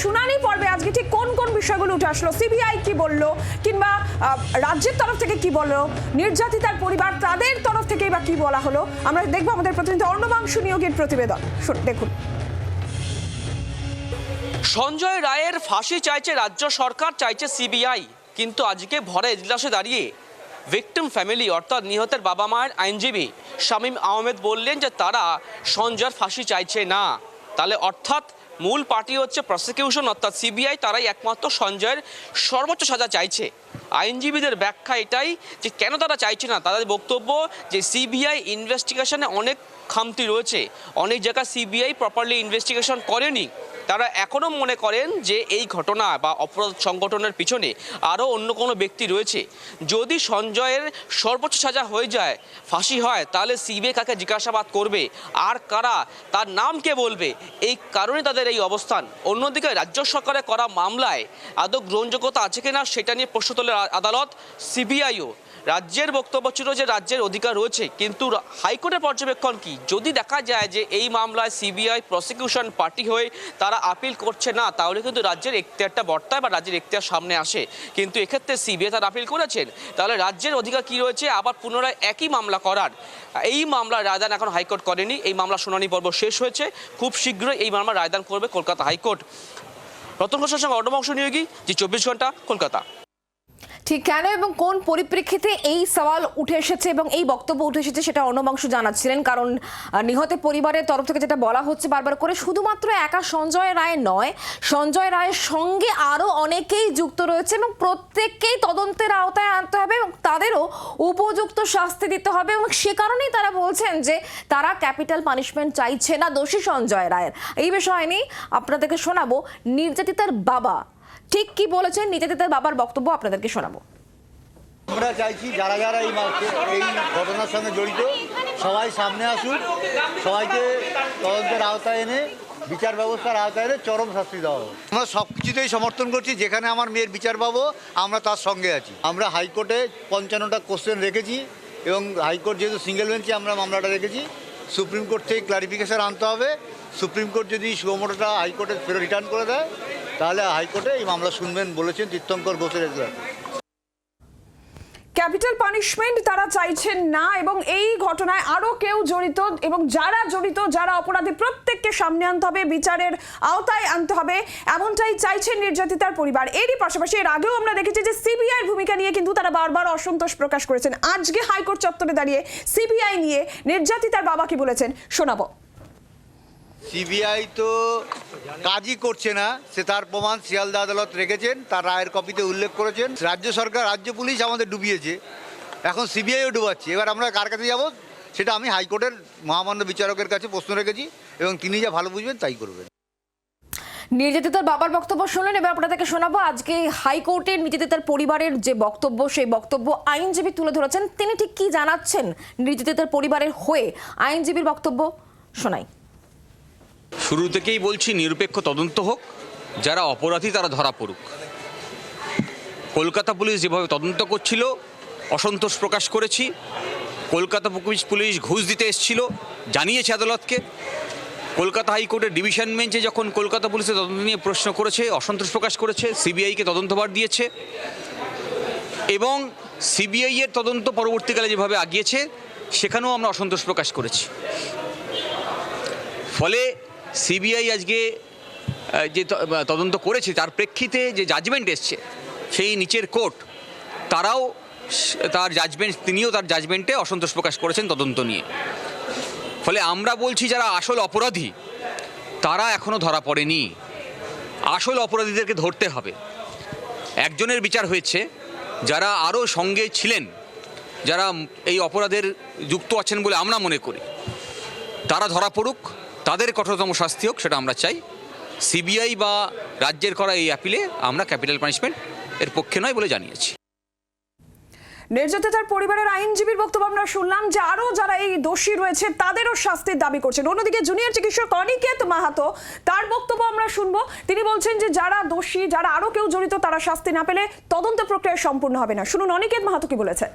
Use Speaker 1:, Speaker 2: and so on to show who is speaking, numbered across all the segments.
Speaker 1: শুনানি পর্বে আজকে ঠিক কোন কোন বিষয়গুলো উঠে আসলো? সিবিআই কি বলল? কিংবা রাজ্যের তরফ থেকে কি বলল? নির্যাতিতার পরিবার তাদের তরফ থেকে বা কি বলা হলো? আমরা দেখব আমাদের প্রতিনিধি অর্ণবাংশু নিয়োগের প্রতিবেদন। দেখুন।
Speaker 2: সঞ্জয় রায়ের ফাঁসি চাইছে রাজ্য সরকার, চাইছে সিবিআই কিন্তু আজকে ভরা এজলাসে দাঁড়িয়ে ভিকটিম ফ্যামিলি, অর্থাৎ নিহতের বাবা মায়ের আইনজীবী শামীম আহমেদ বললেন যে তারা সঞ্জয়ের ফাঁসি চাইছে না। তাহলে অর্থাৎ মূল পার্টি হচ্ছে প্রসিকিউশন অর্থাৎ সিবিআই তারাই একমাত্র সঞ্জয়ের সর্বোচ্চ সাজা চাইছে। আইনজীবীদের ব্যাখ্যা এটাই যে কেন তারা চাইছে না, তাদের বক্তব্য যে সিবিআই ইনভেস্টিগেশনে অনেক খামতি রয়েছে। অনেক জায়গায় সিবিআই প্রপারলি ইনভেস্টিগেশন করেনি। তারা এখনও মনে করেন যে এই ঘটনা বা অপরাধ সংগঠনের পিছনে আরও অন্য কোনো ব্যক্তি রয়েছে। যদি সঞ্জয়ের সর্বোচ্চ সাজা হয়ে যায়, ফাঁসি হয়, তাহলে সিবিআই কাকে জিজ্ঞাসাবাদ করবে? আর কারা? তার নাম কে বলবে? এই কারণে তাদের এই অবস্থান। অন্যদিকে রাজ্য সরকারের করা মামলায় আদৌ গ্রহণযোগ্যতা আছে কিনা সেটা নিয়ে প্রশ্ন তোলে আদালত, সিবিআইও। রাজ্যের বক্তব্য ছিল যে রাজ্যের অধিকার রয়েছে, কিন্তু হাইকোর্টের পর্যবেক্ষণ কি? যদি দেখা যায় যে এই মামলায় সিবিআই প্রসিকিউশন পার্টি হয়ে তারা আপিল করছে না, তাহলে কিন্তু রাজ্যের এখতিয়ারটা বর্তায় বা রাজ্যের এখতিয়ার সামনে আসে। কিন্তু এক্ষেত্রে সিবিআই তার আপিল করেছেন। তাহলে রাজ্যের অধিকার কি রয়েছে? আবার পুনরায় একই মামলা করার। এই মামলার রায়দান এখন হাইকোর্ট করেনি। এই মামলা শুনানি পর্ব শেষ হয়েছে। খুব শীঘ্রই এই মামলা রায়দান করবে কলকাতা হাইকোর্ট। রতন ঘোষের সঙ্গে অর্ণবংশ নিয়োগী যে চব্বিশ ঘণ্টা, কলকাতা।
Speaker 1: ঠিক কেন এবং কোন পরিপ্রেক্ষিতে এই সওয়াল উঠে এসেছে এবং এই বক্তব্য উঠে এসেছে সেটা অন্যবাংশ জানাচ্ছিলেন। কারণ আহ, নিহতের পরিবারের তরফ থেকে যেটা বলা হচ্ছে বারবার করে শুধুমাত্র একা সঞ্জয় রায় নয় সঞ্জয় রায়ের সঙ্গে আরও অনেকেই যুক্ত রয়েছে এবং প্রত্যেককেই তদন্তের আওতায় আনতে হবে এবং তাদেরও উপযুক্ত শাস্তি দিতে হবে এবং সে কারণেই তারা বলছেন যে তারা ক্যাপিটাল পানিশমেন্ট চাইছে না দোষী সঞ্জয় রায়ের। এই বিষয় নিয়ে আপনাদেরকে শোনাবো নির্যাতিতার বাবা ঠিক কি বলেছেন? নির্যাতিতার বাবার বক্তব্য আপনাদেরকে শোনাবো।
Speaker 3: আমরা চাইছি যারা যারা এই এই ঘটনার সঙ্গে জড়িত সবাই সামনে আসুক সবাইকে তদন্তের আওতায় এনে বিচার ব্যবস্থার আওতায় এনে চরম শাস্তি দেওয়া হবে আমরা সব কিছুতেই সমর্থন করছি যেখানে আমার মেয়ের বিচার পাবো আমরা তার সঙ্গে আছি। আমরা হাইকোর্টে পঞ্চান্নটা কোশ্চেন রেখেছি এবং হাইকোর্ট যেহেতু সিঙ্গেল বেঞ্চে আমরা মামলাটা রেখেছি সুপ্রিম কোর্ট থেকে ক্লারিফিকেশন আনতে হবে। সুপ্রিম কোর্ট যদি সুমোটোটা হাইকোর্টে ফেরত রিটার্ন করে দেয় তাহলে হাইকোর্টে এই মামলা শুনবেন বলেছেন তীর্থঙ্কর ঘোষের
Speaker 1: ক্যাপিটাল পানিশমেন্ট তারা চাইছেন না এবং এই ঘটনায় আরও কেউ জড়িত এবং যারা জড়িত, যারা অপরাধী, প্রত্যেককে সামনে আনতে হবে, বিচারের আওতায় আনতে হবে, এমনটাই চাইছেন নির্যাতিতার পরিবার। এরই পাশাপাশি এর আগেও আমরা দেখেছি যে সিবিআই ভূমিকা নিয়ে কিন্তু তারা বারবার অসন্তোষ প্রকাশ করেছেন। আজকে হাইকোর্ট চত্বরে দাঁড়িয়ে সিবিআই নিয়ে নির্যাতিতার বাবা কি বলেছেন শোনাবো।
Speaker 3: সিবিআই তো কাজই করছে না, সে তার প্রমাণ শিয়ালদা আদালত রেখেছেন, তার রায়ের কপিতে উল্লেখ করেছেন। রাজ্য সরকার, রাজ্য পুলিশ আমাদের ডুবিয়েছে। এখন সিবিআইও ডুবাচ্ছে। এবার আমরা কার কাছে যাব? সেটা আমি হাইকোর্টের মহামান্য বিচারকের কাছে প্রশ্ন রেখেছি এবং তিনি যা ভালো বুঝবেন তাই করবেন।
Speaker 1: নির্যাতিতার বাবার বক্তব্য শুনলেন, এবার আপনাদেরকে শোনাবো। আজকে হাইকোর্টের নির্যাতিতার পরিবারের যে বক্তব্য, সেই বক্তব্য আইনজীবী তুলে ধরেছেন। তিনি ঠিক কি জানাচ্ছেন নির্যাতিতার পরিবারের হয়ে? আইনজীবীর বক্তব্য শোনাই।
Speaker 4: শুরু থেকেই বলছি নিরপেক্ষ তদন্ত হোক, যারা অপরাধী তারা ধরা পড়ুক। কলকাতা পুলিশ যেভাবে তদন্ত করছিল, অসন্তোষ প্রকাশ করেছি। কলকাতা পুলিশ ঘুষ দিতে এসেছিল, জানিয়েছে আদালতকে। কলকাতা হাইকোর্টের ডিভিশন বেঞ্চে যখন কলকাতা পুলিশের তদন্ত নিয়ে প্রশ্ন করেছে, অসন্তোষ প্রকাশ করেছে, সিবিআইকে তদন্তভার দিয়েছে। এবং সিবিআই এর তদন্ত পরবর্তীকালে যেভাবে আগিয়েছে, সেখানেও আমরা অসন্তোষ প্রকাশ করেছি। ফলে সিবিআই আজকে যে তদন্ত করেছে, তার প্রেক্ষিতে যে জাজমেন্ট এসছে, সেই নিচের কোর্ট, তারাও তার জাজমেন্ট তিনিও তার জাজমেন্টে অসন্তোষ প্রকাশ করেছেন তদন্ত নিয়ে। ফলে আমরা বলছি, যারা আসল অপরাধী, তারা এখনও ধরা পড়েনি। আসল অপরাধীদেরকে ধরতে হবে। একজনের বিচার হয়েছে, যারা আরও সঙ্গে ছিলেন, যারা এই অপরাধের যুক্ত আছেন বলে আমরা মনে করি। তারা ধরা পড়ুক তাদের কঠোরতম শাস্তি হোক, সেটা আমরা চাই। সিবিআই বা রাজ্যের করা এই অ্যাপিলে আমরা ক্যাপিটাল পানিশমেন্ট এর পক্ষে নয় বলে জানিয়েছি।
Speaker 1: নির্যাতিতার পরিবারের আইনজীবীর বক্তব্য আমরা শুনলাম যে আরও যারা এই দোষী রয়েছে, তাদেরও শাস্তির দাবি করছেন। অন্যদিকে জুনিয়র চিকিৎসক অনিকেত মাহাতো, তার বক্তব্য আমরা শুনব। তিনি বলছেন যে যারা দোষী, যারা আরও কেউ জড়িত, তারা শাস্তি না পেলে তদন্ত প্রক্রিয়া সম্পূর্ণ হবে না। শুনুন অনিকেত মাহাতো কি বলেছেন।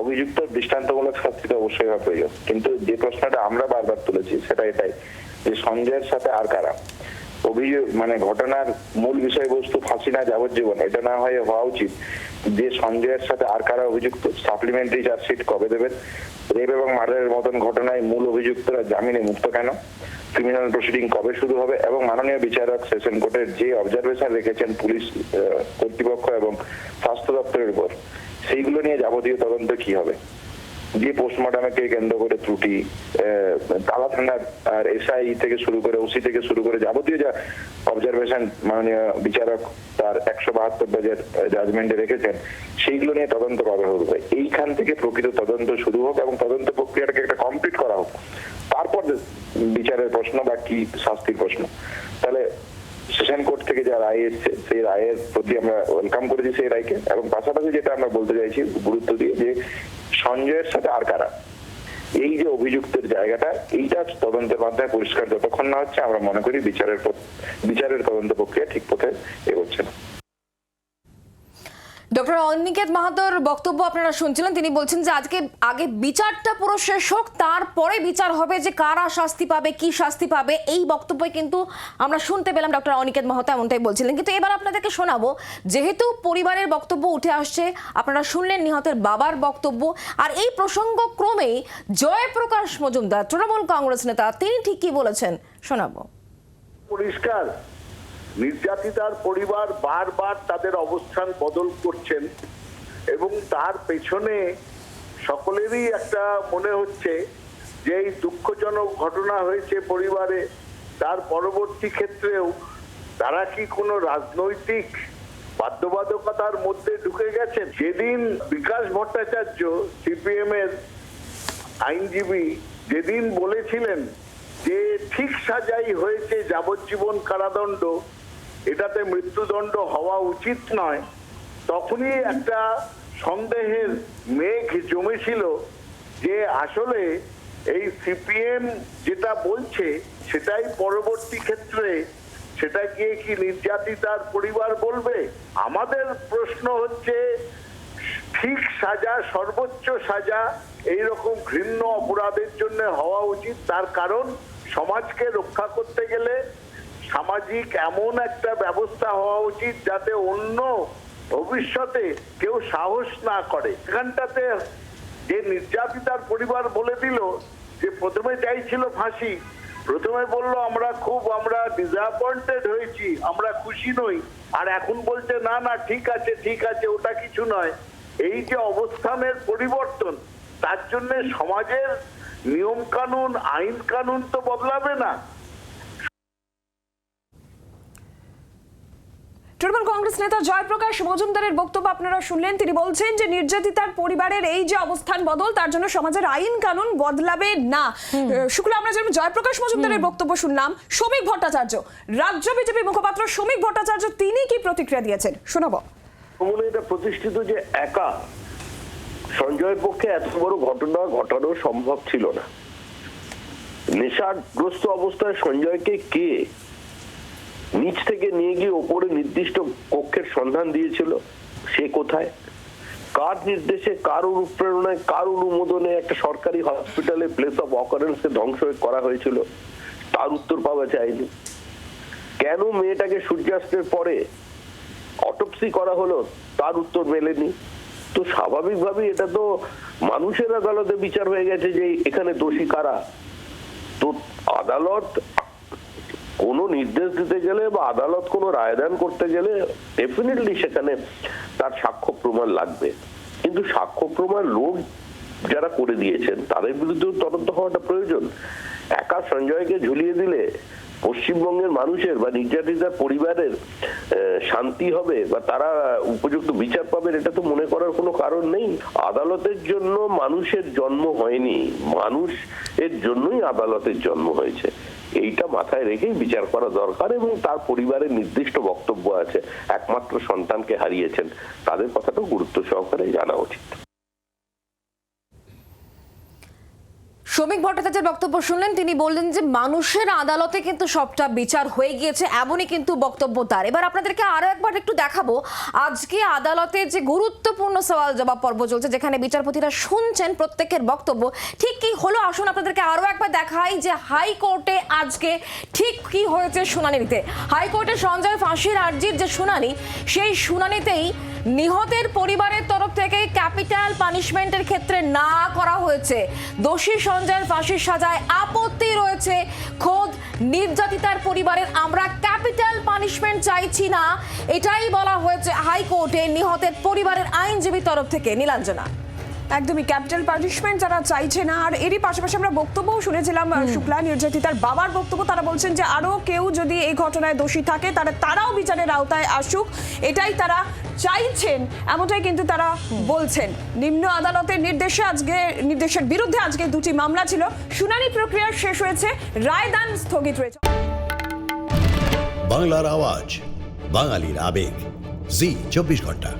Speaker 5: অভিযুক্ত দৃষ্টান্তমূলক শাস্তি তো অবশ্যই হওয়া প্রয়োজন। কিন্তু যে প্রশ্নটা আমরা বারবার তুলেছি, সেটা এটাই যে সঞ্জয়ের সাথে আর কারা? অভিযোগ মানে ঘটনার মূল বিষয়বস্তু ফাঁসি না যাবজ্জীবন, এটা না হয়ে হওয়া উচিত যে সঞ্জয়ের সাথে আর কারা অভিযুক্ত? সাপ্লিমেন্টারি চার্জশিট কবে দেবেন? রেপ এবং মার্ডারের মতন ঘটনায় মূল অভিযুক্তরা জামিনে মুক্ত কেন? ক্রিমিনাল প্রসিডিং কবে শুরু হবে? এবং মাননীয় বিচারক সেশন কোর্টের যে অবজারভেশন রেখেছেন পুলিশ কর্তৃপক্ষ এবং স্বাস্থ্য দপ্তরের উপর সেইগুলো নিয়ে যাবতীয় তদন্ত কি হবে? যে পোস্টমর্টমকে কেন্দ্র করে ত্রুটি তালা থানার আর এসআই থেকে শুরু করে, ওসি থেকে শুরু করে যাবতীয় যা অবজারভেশন মাননীয় বিচারক তার একশো বাহাত্তর পেজের জাজমেন্টে রেখেছেন, সেইগুলো নিয়ে তদন্ত কবে হবে? এইখান থেকে প্রকৃত তদন্ত শুরু হোক এবং তদন্ত প্রক্রিয়াটাকে একটা কমপ্লিট করা হোক। তারপর বিচারের প্রশ্ন বা কি শাস্তির প্রশ্ন। তাহলে সেশন কোর্ট থেকে যা রায় এসছে, সেই রায়ের প্রতি আমরা ওয়েলকাম করেছি সেই রায়কে এবং পাশাপাশি যেটা আমরা বলতে চাইছি, গুরুত্ব দিয়ে যে সঞ্জয়ের সাথে আর কারা? এই যে অভিযুক্তের জায়গাটা, এইটা তদন্তের মাধ্যমে পরিষ্কার যতক্ষণ না হচ্ছে আমরা মনে করি বিচারের বিচারের তদন্ত প্রক্রিয়া ঠিক পথে এগোচ্ছে না।
Speaker 1: ডক্টর অনিকেত মাহাতোর বক্তব্য আপনারা শুনছিলেন। তিনি বলছেন যে আজকে, আগে বিচারটা পুরো শেষ হোক, তারপরে বিচার হবে যে কারা শাস্তি পাবে, কি শাস্তি পাবে, এই বক্তব্য কিন্তু আমরা শুনতে পেলাম ডক্টর অনিকেত মাহাতো এমনটাই বলছিলেন। কিন্তু এবার আপনাদেরকে শোনাবো, যেহেতু পরিবারের বক্তব্য উঠে আসছে, আপনারা শুনলেন নিহতের বাবার বক্তব্য, আর এই প্রসঙ্গ ক্রমেই জয়প্রকাশ মজুমদার, তৃণমূল কংগ্রেস নেতা, তিনি ঠিক কি বলেছেন? শোনাবো।
Speaker 6: পরিষ্কার। নির্যাতিতার পরিবার বারবার তাদের অবস্থান বদল করছেন এবং তার পেছনে সকলেরই একটা মনে হচ্ছে যে এই দুঃখজনক ঘটনা হয়েছে পরিবারে, তার পরবর্তী ক্ষেত্রেও তারা কি কোনো রাজনৈতিক বাধ্যবাধকতার মধ্যে ঢুকে গেছেন? যেদিন বিকাশ ভট্টাচার্য সিপিএম এর আইনজীবী, যেদিন বলেছিলেন যে ঠিক সাজাই হয়েছে যাবজ্জীবন কারাদণ্ড এটাতে মৃত্যুদণ্ড হওয়া উচিত নয়। তখনই একটা সন্দেহের মেঘ জমেছিল যে আসলে এই সিপিএম যেটা বলছে, সেটাই পরবর্তী ক্ষেত্রে সেটা গিয়ে কি নির্যাতিতার পরিবার বলবে? আমাদের প্রশ্ন হচ্ছে, ঠিক সাজা, সর্বোচ্চ সাজা এই রকম ঘৃণ্য অপরাধের জন্য হওয়া উচিত। তার কারণ, সমাজকে রক্ষা করতে গেলে সামাজিক এমন একটা ব্যবস্থা হওয়া উচিত যাতে অন্য ভবিষ্যতে কেউ সাহস না করে। এখানটাতে যে নির্যাতিতার পরিবার বলে দিল, যে প্রথমে চাইছিল ফাঁসি, প্রথমে বলল, আমরা খুব, আমরা ডিসঅ্যাপয়েন্টেড হয়েছি, আমরা খুশি নই। আর এখন বলছে, না না, ঠিক আছে ঠিক আছে, ওটা কিছু নয়। এই যে অবস্থানের পরিবর্তন, তার জন্য সমাজের নিয়ম কানুন আইন কানুন তো বদলাবে না।
Speaker 1: তৃণমূল কংগ্রেস নেতা জয়প্রকাশ মজুমদারের বক্তব্য আপনারা শুনলেন। তিনি বলছেন যে নির্যাতিতার পরিবারের এই যে অবস্থান বদল তার জন্য সমাজের আইন কানুন বদলাবে না। শুক্লা আমরা যেমন জয়প্রকাশ মজুমদারের বক্তব্য শুনলাম শ্রমিক ভট্টাচার্য রাজ্য বিজেপি মুখপাত্র শ্রমিক ভট্টাচার্য তিনি কি প্রতিক্রিয়া দিয়েছেন? শোনাবো।
Speaker 6: এটা প্রতিষ্ঠিত যে একা সঞ্জয়ের পক্ষে এত বড় ঘটনা ঘটানো সম্ভব ছিল না। নেশাগ্রস্ত অবস্থায় সঞ্জয়কে কে নিচ থেকে নিয়ে গিয়ে ওপরে নির্দিষ্ট কক্ষের সন্ধান দিয়েছিল, সে কোথায়? কার নির্দেশে, কার অনুপ্রেরণায়, কার অনুমোদনে একটা সরকারি হসপিটালে প্লেস অফ অকারেন্সকে ধ্বংস করা হয়েছিল? তার উত্তর পাওয়া যায়নি। কেন মেয়েটাকে সূর্যাস্তের পরে অটোপসি করা হলো? তার উত্তর মেলেনি। তো স্বাভাবিকভাবেই এটা তো মানুষের আদালতে বিচার হয়ে গেছে যে এখানে দোষী কারা? তো আদালত কোনো নির্দেশ দিতে গেলে বা আদালত কোনো রায়দান করতে গেলে ডেফিনেটলি সেখানে তার সাক্ষ্য প্রমাণ লাগবে। কিন্তু সাক্ষ্য প্রমাণ লোক যারা করে দিয়েছেন, তাদের বিরুদ্ধে তদন্ত হওয়াটা প্রয়োজন। একা সঞ্জয়কে ঝুলিয়ে দিলে পশ্চিমবঙ্গের মানুষের বা নির্যাতিতার পরিবারের শান্তি হবে বা তারা উপযুক্ত বিচার পাবেন, এটা তো মনে করার কোনো কারণ নেই। আদালতের জন্য মানুষের জন্ম হয়নি। মানুষ এর জন্যই আদালতের জন্ম হয়েছে। এইটা মাথায় রেখেই বিচার করা দরকার এবং তার পরিবারের নির্দিষ্ট বক্তব্য আছে। একমাত্র সন্তানকে হারিয়েছেন। তাদের কথাটাও গুরুত্ব সহকারে জানা উচিত।
Speaker 5: শ্রমিক ভট্টাচার্যের বক্তব্য শুনলেন, তিনি বললেন যে মানুষের আদালতে কিন্তু সবটা বিচার হয়ে গিয়েছে, এমনই কিন্তু বক্তব্য তার। এবার আপনাদেরকে আরও একবার একটু দেখাবো, আজকে আদালতে যে গুরুত্বপূর্ণ সওয়াল জবাব পর্ব চলছে, যেখানে বিচারপতিরা শুনছেন প্রত্যেকের বক্তব্য, ঠিক কি হলো? আসুন আপনাদেরকে আরও একবার দেখাই যে হাইকোর্টে আজকে ঠিক কি হয়েছে শুনানিতে। হাইকোর্টে সঞ্জয় ফাঁসির আর্জির যে শুনানি, সেই শুনানিতেই নিহতের পরিবারের তরফ থেকে ক্যাপিটাল পানিশমেন্টের ক্ষেত্রে না করা হয়েছে। দোষী সঞ্জয়ের ফাঁসির সাজায় আপত্তি রয়েছে। খোদ নির্যাতিতার পরিবারের আমরা ক্যাপিটাল পানিশমেন্ট চাইছি না এটাই বলা হয়েছে হাইকোর্টে নিহতের পরিবারের আইনজীবী তরফ থেকে। নীলাঞ্জনা।
Speaker 7: একদমই ক্যাপিটাল পানিশমেন্ট যারা চাইছে না আর এরই পাশাপাশি আমরা বক্তব্যও শুনেছিলাম শুক্লা নির্যাতিতার বাবার বক্তব্য। তারা বলছেন যে আরও কেউ যদি এই ঘটনায় দোষী থাকে তারা তারাও বিচারের আওতায় আসুক। এটাই তারা চাইছেন এমনটাই কিন্তু তারা বলছেন। নিম্ন আদালতের নির্দেশে আজকে নির্দেশের বিরুদ্ধে আজকে দুটি মামলা ছিল। শুনানি প্রক্রিয়া শেষ হয়েছে রায়দান স্থগিত রয়েছে।
Speaker 8: বাংলার আওয়াজ বাঙালির আবেগ। জি চব্বিশ ঘণ্টা।